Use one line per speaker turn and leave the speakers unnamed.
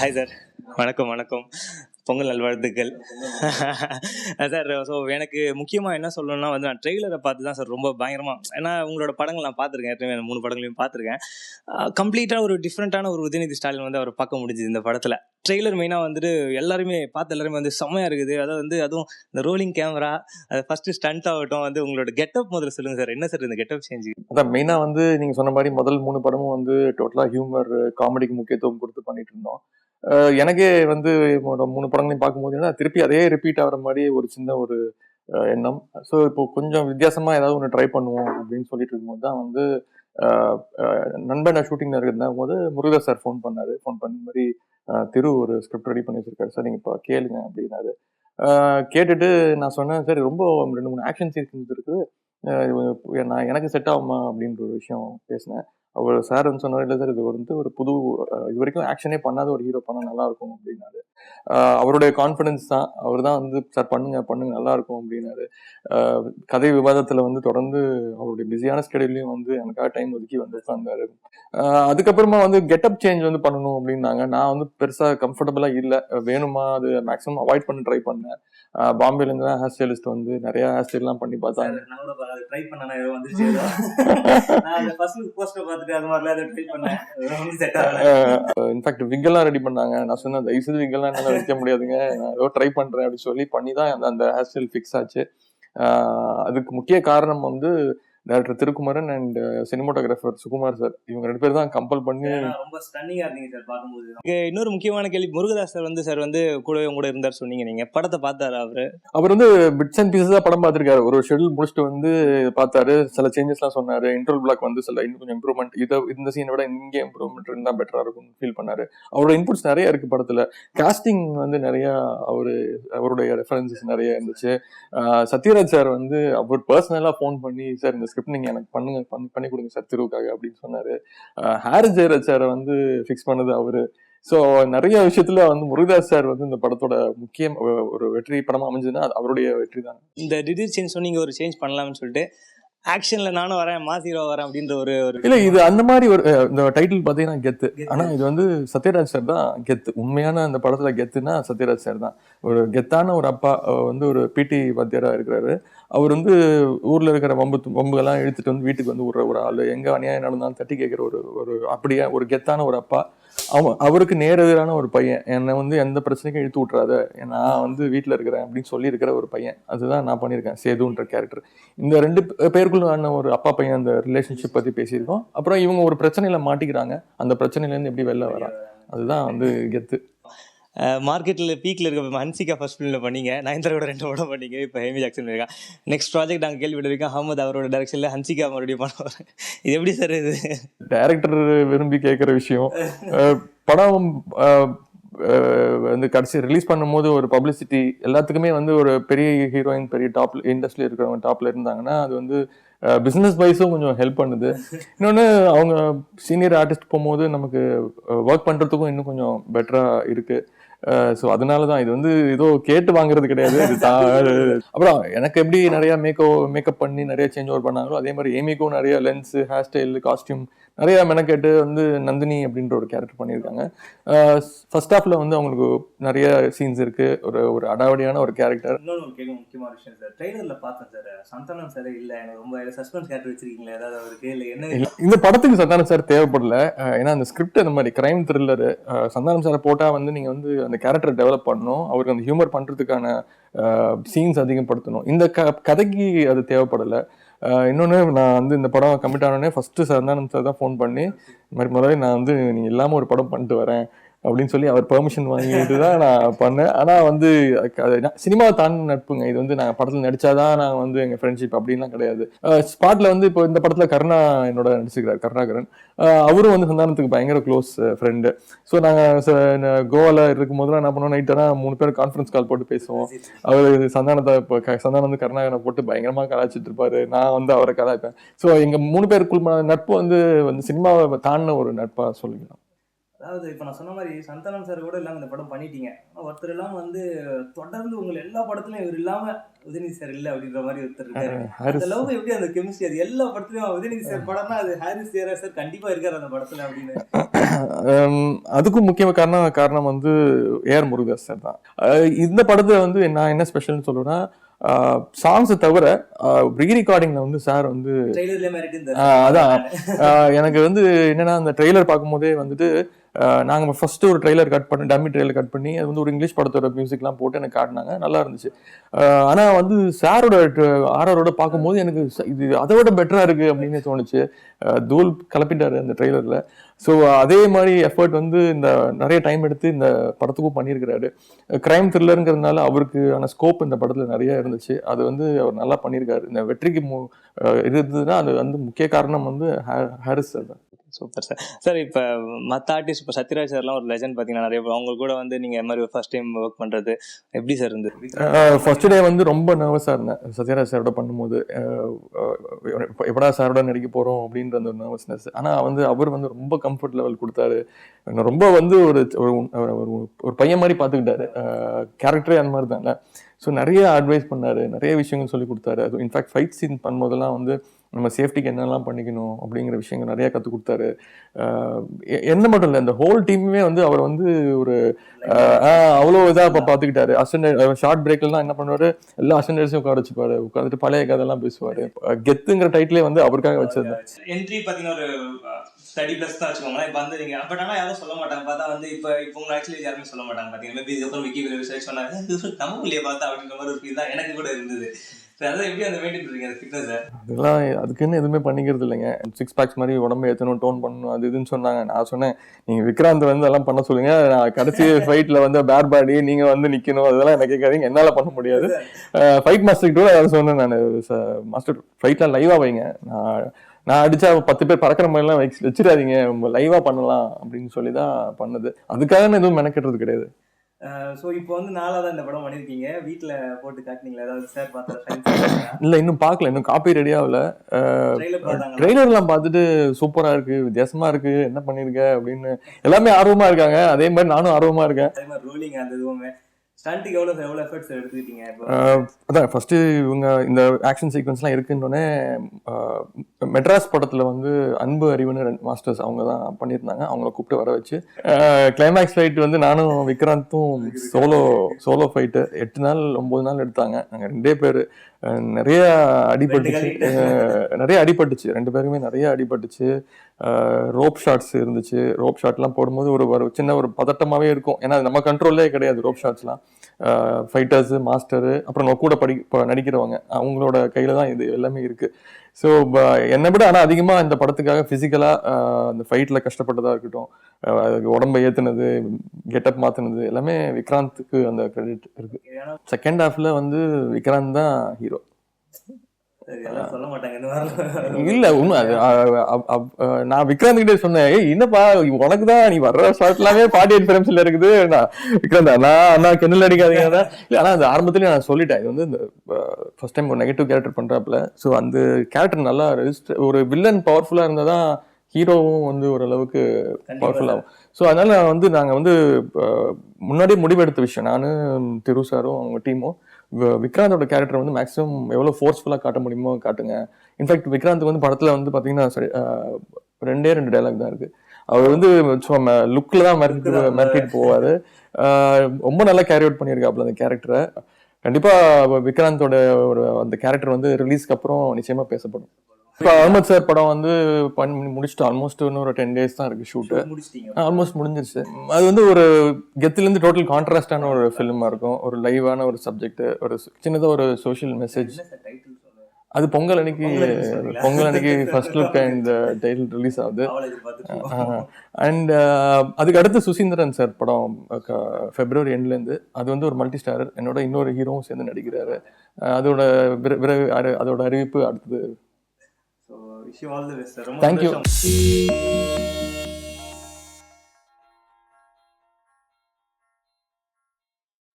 Hi sir வணக்கம் வணக்கம். பொங்கல் நல்வாழ்த்துக்கள். சார் ஸோ எனக்கு முக்கியமாக என்ன சொல்லணும்னா வந்து நான் ட்ரெய்லரை பார்த்து தான் சார் ரொம்ப பயங்கரமாக ஏன்னா உங்களோட படங்கள் நான் பார்த்துருக்கேன். ஏற்கனவே மூணு படங்களையும் பார்த்துருக்கேன். கம்ப்ளீட்டாக ஒரு டிஃப்ரெண்ட்டான ஒரு உதயநிதி ஸ்டாலின் வந்து அவர் பார்க்க முடிஞ்சுது இந்த படத்தில். ட்ரெய்லர் மெயினாக வந்துட்டு எல்லாருமே பார்த்து எல்லாருமே வந்து செம்மையாக இருக்குது. அதாவது வந்து அதுவும் இந்த ரோலிங் கேமரா அது ஃபஸ்ட்டு ஸ்டண்ட் ஆகட்டும் வந்து உங்களோட கெட்டப் முதல்ல சொல்லுங்கள் சார் என்ன சார் இந்த கெட்டப் சேஞ்ச்
அதான் மெயினாக வந்து நீங்கள் சொன்ன மாதிரி முதல் மூணு படமும் வந்து டோட்டலாக ஹியூமர் காமெடிக்கு முக்கியத்துவம் கொடுத்து பண்ணிட்டு இருந்தோம். எனக்கே வந்து என்னோட மூணு படங்களையும் பார்க்கும்போது என்ன திருப்பி அதே ரிப்பீட் ஆகிற மாதிரி ஒரு சின்ன ஒரு எண்ணம். ஸோ இப்போ கொஞ்சம் வித்தியாசமாக ஏதாவது ஒன்று ட்ரை பண்ணுவோம் அப்படின்னு சொல்லிட்டு இருக்கும்போது தான் வந்து அஹ், அஹ், நண்பன் போது முருகதாஸ் சார் ஃபோன் பண்ணார். ஃபோன் பண்ணி மாதிரி திரு ஒரு ஸ்கிரிப்ட் ரெடி பண்ணி வச்சிருக்காரு சார் நீங்கள் இப்போ கேளுங்க அப்படின்னாரு. கேட்டுட்டு நான் சொன்னேன் சரி ரொம்ப ரெண்டு மூணு ஆக்ஷன் சீன்ஸ் இருக்குது. நான் எனக்கு செட் ஆகுமா? அப்படின்ற ஒரு விஷயம் பேசினேன். அவர் சார் வந்து சொன்னார்? இல்லை சார் இது வந்து ஒரு புது இது வரைக்கும் ஆக்ஷனே பண்ணாத ஒரு ஹீரோ பண்ணால் நல்லா இருக்கும் அப்படின்னாரு. அவருடைய கான்ஃபிடன்ஸ் தான். அவர் தான் வந்து சார் பண்ணுங்க பண்ணுங்க நல்லா இருக்கும் அப்படின்னாரு. கதை விவாதத்தில் வந்து தொடர்ந்து அவருடைய பிஸியான ஸ்கெடியூலையும் வந்து எனக்காக டைம் ஒதுக்கி வந்து உட்கார்ந்தாரு. அஹ், அதுக்கப்புறமா வந்து கெட்டப் சேஞ்ச் வந்து பண்ணணும் அப்படின்னாங்க. நான் வந்து பெருசாக கம்ஃபர்டபுளாக இல்லை. வேணுமா? அது மேக்ஸிமம் அவாய்ட் பண்ண ட்ரை பண்ணேன். பாம்பேலேருந்து தான் ஹேர் ஸ்டைலிஸ்ட் வந்து நிறைய ஹேர் ஸ்டைல்லாம் பண்ணி பார்த்தாங்க.
ட்ரை பண்ணேன். ஏதோ வந்துச்சு
இன்ஃபேக்ட் விக்கெல்லாம் ரெடி பண்ணாங்க. நான் சொன்னேன் தயவு செய்து விக்கெல்லாம் என்னால் வைக்க முடியாதுங்க. நான் ஏதோ ட்ரை பண்றேன் அப்படின்னு சொல்லி பண்ணி தான் அந்த அந்த ஹேர் ஸ்டைல் ஃபிக்ஸ் ஆச்சு அதுக்கு முக்கிய காரணம் வந்து director Thirukumaran and cinematographer Sukumar sir இவங்க ரெண்டு பேர் தான் கம்பல் பண்ணி
ரொம்ப ஸ்டன்னிங்கா இருந்தீங்க சார் பார்க்கும்போது. இன்னொரு முக்கியமான கேள்வி முருகதாஸ் சார் வந்து சார் வந்து கூடவே உங்க கூட இருந்தார் சொன்னீங்க நீங்க. படத்தை பார்த்தாரா அவரு?
அவர் வந்து பிட்ஸ் அண்ட் பீசஸ் தான் படம் பார்த்திருக்காரு. ஒரு ஷெடியூல் முடிச்சுட்டு வந்து பார்த்தாரு. சில சேஞ்சஸ்லாம் சொன்னாரு. இன்டர்வல் பிளாக் வந்து சில இன்னும் கொஞ்சம் இம்ப்ரூவ்மெண்ட் இதை இந்த சீனை விட இங்கே இம்ப்ரூவ்மெண்ட் இருந்தா பெட்டரா இருக்கும்னு ஃபீல் பண்ணாரு. அவரோட இன்புட்ஸ் நிறைய இருக்கு படத்துல. காஸ்டிங் வந்து நிறைய அவரு அவருடைய ரெஃபரன்சஸ் நிறைய இருந்துச்சு. சத்யராஜ் சார் வந்து அவர் பர்சனலா ஃபோன் பண்ணி சார் இந்த ஸ்கிரிப்ட் நீங்க எனக்கு பண்ணுங்க பண்ணி பண்ணி கொடுங்க சார் திருவுக்காக அப்படின்னு சொன்னாரு. ஹாரி ஜெயராஜ் சாரை வந்து ஃபிக்ஸ் பண்ணது அவரு. ஸோ நிறைய விஷயத்துல வந்து முருகதாஸ் சார் வந்து இந்த படத்தோட முக்கியம் ஒரு வெற்றி படமா அமைஞ்சதுன்னா அவருடைய வெற்றி தான்
இந்த திடீர் சேஞ்ச் சொன்னீங்க ஒரு சேஞ்ச் பண்ணலாம்னு சொல்லிட்டு ஆக்ஷன்ல நானும் வரேன் மாஸ் ஹீரோ வரேன் அப்படின்ற ஒரு ஒரு
இல்ல இது அந்த மாதிரி ஒரு இந்த டைட்டில் பாத்தீங்கன்னா கெத்து. ஆனா இது வந்து சத்யராஜ் சார் தான் கெத்து. உண்மையான அந்த படத்துல கெத்துனா சத்யராஜ் சார் தான். ஒரு கெத்தான ஒரு அப்பா வந்து ஒரு பிடி வாத்தியாரா இருக்கிறாரு. அவர் வந்து ஊர்ல இருக்கிற வம்பு வம்புகள்லாம் இழுத்துட்டு வந்து வீட்டுக்கு வந்து விடுற ஒரு ஆளு. எங்க அநியாயம் நடந்தாலும் தட்டி கேட்கிற ஒரு ஒரு அப்படியே ஒரு கெத்தான ஒரு அப்பா. அவன் அவருக்கு நேரெதிரான ஒரு பையன். என்னை வந்து எந்த பிரச்சனைக்கும் இழுத்து விட்றாத நான் வந்து வீட்டில் இருக்கிறேன் அப்படின்னு சொல்லி இருக்கிற ஒரு பையன். அதுதான் நான் பண்ணியிருக்கேன். சேதுன்ற கேரக்டர் இந்த ரெண்டு பேருக்குள்ளான ஒரு அப்பா பையன் அந்த ரிலேஷன்ஷிப் பற்றி பேசியிருக்கோம். அப்புறம் இவங்க ஒரு பிரச்சனையில் மாட்டிக்கிறாங்க. அந்த பிரச்சனையிலேருந்து எப்படி வெளில வரா அதுதான் வந்து கெத்து.
மார்க்கெட்டில் பீக்கில் இருக்க ஹன்சிகா ஃபர்ஸ்ட் ஃபிலிமில் பண்ணீங்க நயன்தாரோட ரெண்டு படம் பண்ணீங்க இப்போ ஹேமி ஜாக்சன் இருக்கா நெக்ஸ்ட் ப்ராஜெக்ட் நாங்கள் கேள்விப்பட்டிருக்கோம் அஹமத் அவரோட டேரக்ஷனில் ஹன்சிகா மறுபடியும் பண்ணுவார் இது எப்படி சார் இது?
டேரக்டர் விரும்பி கேட்குற விஷயம். படம் வந்து கடைசி ரிலீஸ் பண்ணும்போது ஒரு பப்ளிசிட்டி எல்லாத்துக்குமே வந்து ஒரு பெரிய ஹீரோயின் பெரிய டாப் இண்டஸ்ட்ரி இருக்கிறவங்க டாப்ல இருந்தாங்கன்னா அது வந்து பிஸ்னஸ் வைஸும் கொஞ்சம் ஹெல்ப் பண்ணுது. இன்னொன்று அவங்க சீனியர் ஆர்டிஸ்ட் போகும்போது நமக்கு ஒர்க் பண்ணுறதுக்கும் இன்னும் கொஞ்சம் பெட்டராக இருக்குது ஸோ அதனால தான் இது வந்து ஏதோ கேட்டு வாங்குறது கிடையாது. இது அப்புறம் எனக்கு எப்படி நிறைய மேக்கோ மேக்கப் பண்ணி நிறைய சேஞ்ச் ஓவர் பண்ணாங்களோ அதே மாதிரி ஏமிக்கும் நிறைய லென்ஸ் ஹேர் ஸ்டைல் காஸ்டியூம் நிறைய மெனக்கெட்டு வந்து நந்தினி அப்படின்ற ஒரு கேரக்டர் பண்ணியிருக்காங்க. ஃபர்ஸ்ட் ஹாஃப்ல வந்து அவங்களுக்கு நிறைய சீன்ஸ் இருக்கு. ஒரு ஒரு அடாவடியான ஒரு கேரக்டர்
இன்னொன்று கேட்க முக்கியமான விஷயம் சார் ட்ரெய்லர்ல பார்த்தேன் சார் சந்தானம் சார் இல்ல. எனக்கு ரொம்ப சஸ்பென்ஸ் கேரக்டர் வச்சிருக்கீங்களா. ஏதாவது அவருக்கு? இல்ல என்ன
இந்த படத்துக்கு சந்தானம் சார் தேவைப்படல. ஏன்னா அந்த ஸ்கிரிப்ட் அந்த மாதிரி கிரைம் த்ரில்லர் சந்தானம் சாரை போட்டா வந்து நீங்க வந்து அந்த கேரக்டர் டெவலப் பண்ணணும் அவருக்கு அந்த ஹியூமர் பண்ணுறதுக்கான சீன்ஸ் அதிகப்படுத்தணும். இந்த க கதைக்கு அது தேவைப்படலை. இன்னொன்று நான் வந்து இந்த படம் கமிட் ஆனோடனே சார் சந்தானம் சார் தான் ஃபோன் பண்ணி இந்த மாதிரி முதல்ல நான் வந்து நீங்கள் இல்லாமல் ஒரு படம் பண்ணிட்டு வரேன். அப்படின்னு சொல்லி அவர் பெர்மிஷன் வாங்கிட்டு தான் நான் பண்ணேன். ஆனால் வந்து சினிமா தான் நட்புங்க. இது வந்து நான் படத்தில் நடித்தாதான் நான் வந்து எங்கள் ஃப்ரெண்ட்ஷிப் அப்படின்லாம் கிடையாது. ஸ்பாட்ல வந்து இப்போ இந்த படத்தில் கருணா என்னோட நடிச்சுக்கிறார் கருணாகரன். அவரும் வந்து சந்தானத்துக்கு பயங்கர க்ளோஸ் ஃப்ரெண்டு ஸோ நாங்கள் கோவாவில் இருக்கும் போதெல்லாம் என்ன பண்ணுவோம்? நைட் ஆனால் மூணு பேர் கான்ஃபரன்ஸ் கால் போட்டு பேசுவோம். அவர் சந்தானத்தை இப்போ சந்தானம் வந்து கருணாகரனை போட்டு பயங்கரமாக கலாய்ச்சிட்டு இருப்பாரு. நான் வந்து அவரை கலாய்ப்பேன். ஸோ எங்கள் மூணு பேருக்குள் நட்பு வந்து வந்து சினிமாவை தாண்டின ஒரு நட்பாக சொல்லிக்கலாம்.
அதாவது இப்போ நான் சொன்ன மாதிரி சந்தானம் சார் கூட இல்லாமல் இந்த படம் பண்ணிட்டீங்க. ஒருத்தர் இல்லாம வந்து தொடர்ந்து உங்களை எல்லா படத்துலயும் இவர் இல்லாம உதயநிதி சார் இல்ல அப்படின்ற மாதிரி ஒருத்தர் இருக்காரு. அந்த லவ் எப்படி அந்த கெமிஸ்ட்ரி அது எல்லா படத்துலயும் உதயநிதி சார் படம்னா அது ஹாரிஸ் ஜெயரா சார் கண்டிப்பா இருக்காரு அந்த படத்துல அப்படின்னு.
அதுக்கும் முக்கிய காரணம் காரணம் வந்து ஏஆர் முருகதாஸ் சார் தான். இந்த படத்துல வந்து நான் என்ன ஸ்பெஷல்னு சொல்லுவேன்னா சாங்ஸை தவிர ரீ ரெக்கார்டிங்ல வந்து சார் வந்து அதான். எனக்கு வந்து என்னன்னா அந்த ட்ரெய்லர் பார்க்கும்போதே வந்துட்டு நாங்கள் ஃபஸ்ட்டு ஒரு ட்ரெய்லர் கட் பண்ணி டம்மி ட்ரெய்லர் கட் பண்ணி அது வந்து ஒரு இங்கிலீஷ் படத்தோட மியூசிக்லாம் போட்டு எனக்கு காட்டினாங்க. நல்லா இருந்துச்சு. ஆனால் வந்து சாரோட ஆர்ஆரோட பார்க்கும்போது எனக்கு இது அதை விட பெட்டராக இருக்குது அப்படின்னு தோணுச்சு. தூல் தூள் அந்த ட்ரெய்லரில் ஸோ அதே மாதிரி எஃபர்ட் வந்து இந்த நிறைய டைம் எடுத்து இந்த படத்துக்கும் பண்ணியிருக்கிறாரு. கிரைம் த்ரில்லருங்கிறதுனால அவருக்கு ஆன ஸ்கோப் இந்த படத்தில் நிறைய இருந்துச்சு. அது வந்து அவர் நல்லா பண்ணியிருக்காரு. இந்த வெற்றிக்கு மு இருந்ததுன்னா அது வந்து முக்கிய காரணம் வந்து ஹாரிஸ் சார் தான்.
சூப்பர் சார் சார் இப்போ மற்ற ஆர்டிஸ்ட் இப்போ சத்யராஜ் சார்லாம் ஒரு லெஜண்ட் பார்த்தீங்கன்னா நிறைய பேர் அவங்க கூட வந்து நீங்கள் இந்த மாதிரி ஃபர்ஸ்ட் டைம் ஒர்க் பண்ணுறது எப்படி சார் இருந்தது?
ஃபர்ஸ்ட் டே வந்து ரொம்ப நர்வஸாக இருந்தேன். சத்யராஜ் சாரோட பண்ணும்போது எப்படா சாரோட நடிக்க போகிறோம் அப்படின்ற அந்த நர்வஸ்னஸ் ஆனால் வந்து அவர் வந்து ரொம்ப கம்ஃபர்ட் லெவல் கொடுத்தாரு. ரொம்ப வந்து ஒரு ஒரு ஒரு பையன் மாதிரி பார்த்துக்கிட்டாரு கேரக்டரே அந்த மாதிரி தானே. ஸோ நிறைய அட்வைஸ் பண்ணாரு. நிறைய விஷயங்கள் சொல்லி கொடுத்தாரு. அது இன்ஃபேக்ட் ஃபைட் சீன் பண்ணும்போதெல்லாம் வந்து நம்ம சேஃப்டிக்கு என்னெல்லாம் பண்ணிக்கணும் அப்படிங்கிற விஷயங்கள் நிறையா கற்றுக் கொடுத்தாரு. என்ன மட்டும் இல்லை இந்த ஹோல் டீமுமே வந்து அவர் வந்து ஒரு அவ்வளோ இதாக இப்போ பார்த்துக்கிட்டாரு அசண்டர் ஷார்ட் பிரேக்லாம் என்ன பண்ணுவார்? எல்லா அசண்டர்ஸையும் உட்கார வச்சுப்பாரு. உட்காந்துட்டு பழைய கதையெல்லாம் பேசுவாரு. கெத்துங்கிற டைட்டிலே வந்து அவருக்காக வச்சிருந்தேன்.
என்ட்ரி பார்த்தீங்கன்னா ஒரு ஸ்டடி ப்ளஸ் தான் வச்சுக்கோங்களேன். இப்போ வந்து நீங்கள் பட் ஆனால் யாரும் சொல்ல மாட்டாங்க. பார்த்தா வந்து இப்போ இப்போ உங்களை ஆக்சுவலி யாருமே சொல்ல மாட்டாங்க. பார்த்தீங்கன்னா மேபி இதுக்கப்புறம் விக்கி ரிசர்ச் சொன்னாங்க நம்ம இல்லையே பார்த்தா அப்படின்ற மாதிரி ஒரு ஃபீல் தான் எனக்கு கூட இருந்தது.
அதெல்லாம் அதுக்குன்னு எதுவுமே பண்ணிக்கிறது இல்லைங்க. சிக்ஸ் பேக்ஸ் மாதிரி உடம்பு ஏற்றணும் டோன் பண்ணணும் அது இதுன்னு சொன்னாங்க. நான் சொன்னேன் நீங்க விக்ராந்த் வந்து அதெல்லாம் பண்ண சொல்லுங்க. நான் கடைசி ஃபைட்ல வந்து பேர் பாடி நீங்க வந்து நிக்கணும். அதெல்லாம் எனக்கு கேட்காதீங்க. என்னால பண்ண முடியாது. ஃபைட் மாஸ்டர் கூட அதை சொன்னேன் நான். மாஸ்டர் ஃபைட்லாம் லைவா வைங்க. நான் நான் அடிச்சா பத்து பேர் பறக்கிற மாதிரிலாம் வச்சு வச்சிடாதீங்க. லைவா பண்ணலாம் அப்படின்னு சொல்லி தான் பண்ணது. அதுக்காக எதுவும் மெனக்கெட்டுறது கிடையாது.
ஸோ இப்போ வந்து தான் இந்த படம் பண்ணியிருக்கீங்க வீட்டில் போட்டு காட்டினீங்களா? ஏதாவது சார் பார்த்தா
இல்ல இன்னும் பார்க்கல. இன்னும் காப்பி ரெடி ஆகல. ட்ரெய்லர்லாம் பார்த்துட்டு சூப்பரா இருக்கு வித்தியாசமா இருக்கு என்ன பண்ணிருக்க அப்படின்னு எல்லாமே ஆர்வமா இருக்காங்க. அதே மாதிரி நானும் ஆர்வமா இருக்கேன்.
அதே மாதிரி ரோலிங் அந்த இதுவுமே. ஸ்டண்ட்டுக்கு எவ்வளோ எவ்வளோ எஃபர்ட்ஸ் எடுத்துக்கிட்டீங்க?
அதான் ஃபஸ்ட்டு இவங்க இந்த ஆக்ஷன் சீக்வன்ஸ்லாம் இருக்குன்னொடனே மெட்ராஸ் படத்தில் வந்து அன்பு அறிவுன்னு ரெண்டு மாஸ்டர்ஸ் அவங்க தான் பண்ணியிருந்தாங்க. அவங்கள கூப்பிட்டு வர வச்சு கிளைமேக்ஸ் ஃபைட் வந்து நானும் விக்ராந்தும் சோலோ சோலோ ஃபைட்டு எட்டு நாள் ஒம்பது நாள் எடுத்தாங்க. நாங்கள் ரெண்டே பேர். நிறைய அடிபட்டுச்சு. நிறைய அடிபட்டுச்சு. ரெண்டு பேருமே நிறைய அடிபட்டுச்சு. ரோப் ஷாட்ஸ் இருந்துச்சு. ரோப் ஷாட்லாம் போடும்போது ஒரு ஒரு சின்ன ஒரு பதட்டமாகவே இருக்கும். ஏன்னா நம்ம கண்ட்ரோல்லே கிடையாது ரோப் ஷாட்ஸ்லாம். ஃபைட்டர்ஸு மாஸ்டரு அப்புறம் நம்ம கூட படி இப்போ நடிக்கிறவங்க அவங்களோட கையில் தான் இது எல்லாமே இருக்குது ஸோ என்னை விட ஆனால் அதிகமாக இந்த படத்துக்காக ஃபிசிக்கலாக அந்த ஃபைட்டில் கஷ்டப்பட்டதாக இருக்கட்டும் அதுக்கு உடம்பை ஏற்றுனது கெட்டப் மாற்றினது எல்லாமே விக்ராந்துக்கு அந்த கிரெடிட் இருக்குது செகண்ட் ஹாஃப்ல வந்து விக்ராந்த் தான் ஹீரோ
சரி, எல்லாம் சொல்ல மாட்டாங்க இந்த மாதிரி
இல்ல உண்மை அது நான் விக்ராந்த் கிட்டே சொன்னேன் "ஏய், என்னப்பா உனக்கு தான் நீ வர்ற ஷார்ட் எல்லாமே ஃபார்ட்டி எயிட் ஃபிலிம்ஸ்ல இருக்குது. விக்ராந்த் அண்ணா அண்ணா கென்னல் அடிக்காதீங்க அண்ணா." இல்ல ஆனா அந்த ஆரம்பத்திலேயே நான் சொல்லிட்டேன் இது வந்து இந்த ஃபர்ஸ்ட் டைம் ஒரு நெகட்டிவ் கேரக்டர் பண்றாப்புல. ஸோ அந்த கேரக்டர் நல்லா ரெஜிஸ்டர் ஒரு வில்லன் பவர்ஃபுல்லா இருந்தா தான் ஹீரோவும் வந்து ஓரளவுக்கு பவர்ஃபுல் ஆகும். ஸோ அதனால நான் வந்து நாங்கள் வந்து முன்னாடியே முடிவெடுத்த விஷயம். நான் திரு சாரும் அவங்க டீமும் விக்ராந்தோட கேரக்டர் வந்து மேக்ஸிமம் எவ்வளோ ஃபோர்ஸ்ஃபுல்லாக காட்ட முடியுமோ காட்டுங்க. இன்ஃபேக்ட் விக்ராந்த் வந்து படத்தில் வந்து பார்த்தீங்கன்னா ரெண்டே ரெண்டு டைலாக் தான் இருக்கு. அவர் வந்து லுக்கில் தான் மிரட்டி மிரட்டிட்டு போவார். ரொம்ப நல்லா கேரி அவுட் பண்ணியிருக்காப்புல அந்த கேரக்டரை கண்டிப்பாக விக்ராந்தோட ஒரு அந்த கேரக்டர் வந்து ரிலீஸ்க்கு அப்புறம் நிச்சயமாக பேசப்படும். இப்போ அகமத் சார் படம் வந்து பண்ணி முடிச்சுட்டு ஆல்மோஸ்ட் இன்னும் ஒரு டென் டேஸ் தான் இருக்கு ஷூட்டு ஆல்மோஸ்ட் முடிஞ்சிருச்சு. அது வந்து ஒரு கெத்துலேருந்து டோட்டல் கான்ட்ராஸ்டான ஒரு ஃபிலிமாக இருக்கும். ஒரு லைவான ஒரு சப்ஜெக்ட் ஒரு சின்னதாக ஒரு சோஷியல் மெசேஜ் அது பொங்கல் அன்னைக்கு
பொங்கல் அன்னைக்கு
ஃபர்ஸ்ட் லுக் இந்த டைட்டில் ரிலீஸ் ஆகுது. அண்ட் அதுக்கு அடுத்து சுசீந்திரன் சார் படம் ஃபெப்ரவரி எண்ட்லேருந்து அது வந்து ஒரு மல்டி ஸ்டாரர் என்னோட இன்னொரு ஹீரோவும் சேர்ந்து நடிக்கிறாரு. அதோட அதோட அறிவிப்பு அடுத்தது
wish all
the best
thank you